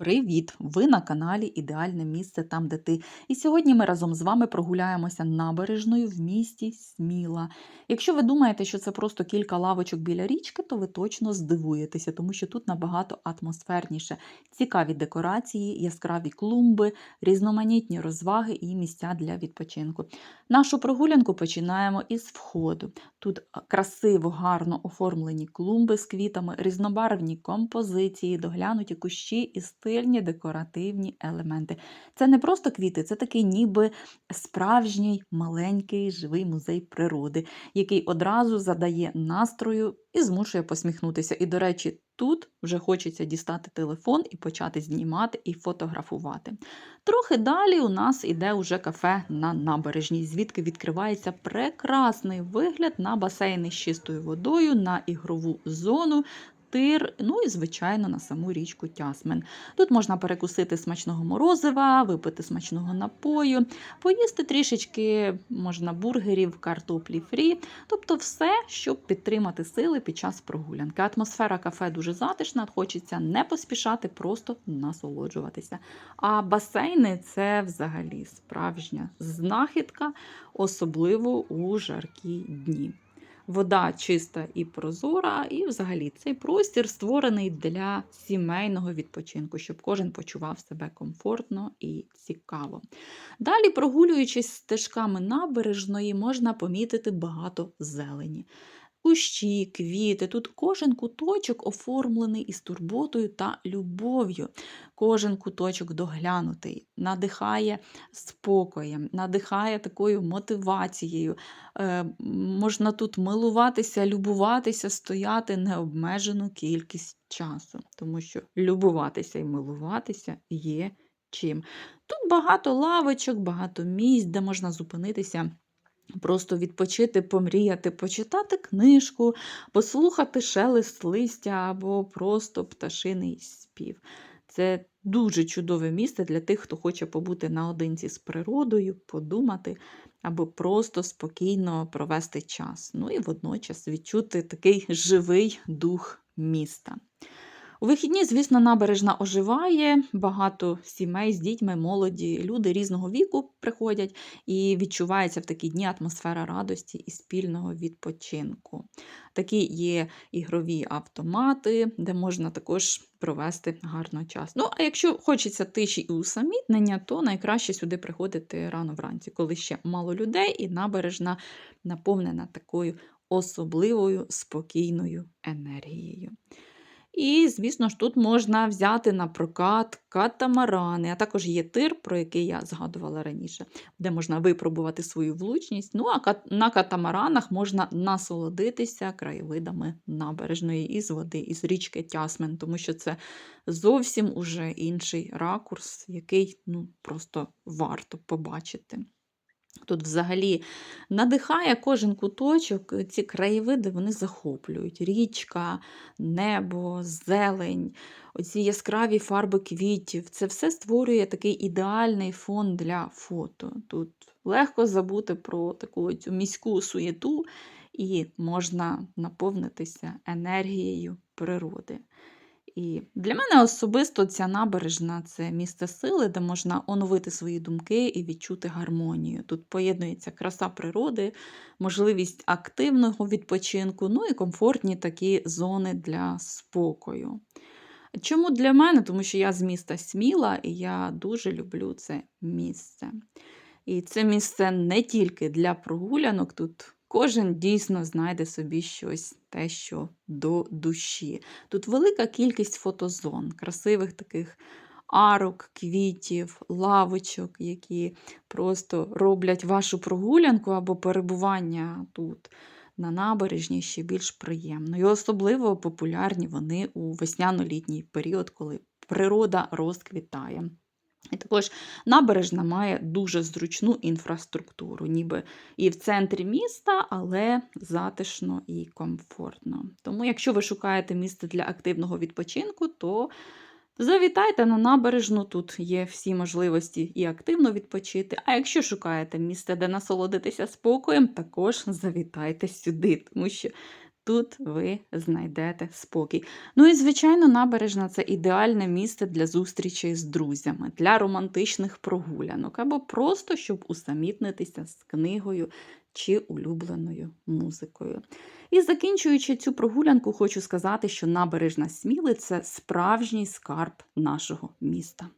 Привіт! Ви на каналі Ідеальне місце там, де ти. І сьогодні ми разом з вами прогуляємося набережною в місті Сміла. Якщо ви думаєте, що це просто кілька лавочок біля річки, то ви точно здивуєтеся, тому що тут набагато атмосферніше. Цікаві декорації, яскраві клумби, різноманітні розваги і місця для відпочинку. Нашу прогулянку починаємо із входу. Тут красиво, гарно оформлені клумби з квітами, різнобарвні композиції, доглянуті кущі і стильні декоративні елементи. Це не просто квіти, це такий ніби справжній маленький живий музей природи, який одразу задає настрою і змушує посміхнутися. І, до речі, тут вже хочеться дістати телефон і почати знімати і фотографувати. Трохи далі у нас іде уже кафе на набережній, звідки відкривається прекрасний вигляд на басейни з чистою водою, на ігрову зону. Тир, ну і, звичайно, на саму річку Тясмен. Тут можна перекусити смачного морозива, випити смачного напою, поїсти трішечки можна бургерів, картоплі фрі, тобто все, щоб підтримати сили під час прогулянки. Атмосфера кафе дуже затишна, хочеться не поспішати, просто насолоджуватися. А басейни це взагалі справжня знахідка, особливо у жаркі дні. Вода чиста і прозора, і взагалі цей простір створений для сімейного відпочинку, щоб кожен почував себе комфортно і цікаво. Далі, прогулюючись стежками набережної, можна помітити багато зелені. Кущі, квіти, тут кожен куточок оформлений із турботою та любов'ю. Кожен куточок доглянутий, надихає спокоєм, надихає такою мотивацією. Е, можна тут милуватися, любуватися, стояти необмежену кількість часу, тому що любуватися і милуватися є чим. Тут багато лавочок, багато місць, де можна зупинитися. Просто відпочити, помріяти, почитати книжку, послухати шелест листя або просто пташиний спів. Це дуже чудове місце для тих, хто хоче побути наодинці з природою, подумати або просто спокійно провести час. Ну і водночас відчути такий живий дух міста. У вихідні, звісно, набережна оживає, багато сімей з дітьми, молоді, люди різного віку приходять і відчувається в такі дні атмосфера радості і спільного відпочинку. Такі є ігрові автомати, де можна також провести гарно час. Ну, а якщо хочеться тиші і усамітнення, то найкраще сюди приходити рано вранці, коли ще мало людей, і набережна наповнена такою особливою спокійною енергією. І, звісно ж, тут можна взяти на прокат катамарани, а також є тир, про який я згадувала раніше, де можна випробувати свою влучність. Ну, а на катамаранах можна насолодитися краєвидами набережної із води, із річки Тясмен, тому що це зовсім уже інший ракурс, який ну, просто варто побачити. Тут взагалі надихає кожен куточок, ці краєвиди вони захоплюють. Річка, небо, зелень, оці яскраві фарби квітів. Це все створює такий ідеальний фон для фото. Тут легко забути про таку цю міську суєту і можна наповнитися енергією природи. І для мене особисто ця набережна це місце сили, де можна оновити свої думки і відчути гармонію. Тут поєднується краса природи, можливість активного відпочинку, ну і комфортні такі зони для спокою. Чому для мене? Тому що я з міста Сміла і я дуже люблю це місце. І це місце не тільки для прогулянок, тут Кожен дійсно знайде собі щось те, що до душі. Тут велика кількість фотозон, красивих таких арок, квітів, лавочок, які просто роблять вашу прогулянку або перебування тут на набережні ще більш приємно. І особливо популярні вони у весняно-літній період, коли природа розквітає. І також набережна має дуже зручну інфраструктуру, ніби і в центрі міста, але затишно і комфортно. Тому, якщо ви шукаєте місце для активного відпочинку, то завітайте на набережну, тут є всі можливості і активно відпочити. А якщо шукаєте місце, де насолодитися спокоєм, також завітайте сюди, тому що Тут ви знайдете спокій. Ну і, звичайно, набережна це ідеальне місце для зустрічей з друзями, для романтичних прогулянок або просто щоб усамітнитися з книгою чи улюбленою музикою. І закінчуючи цю прогулянку, хочу сказати, що набережна Сміли це справжній скарб нашого міста.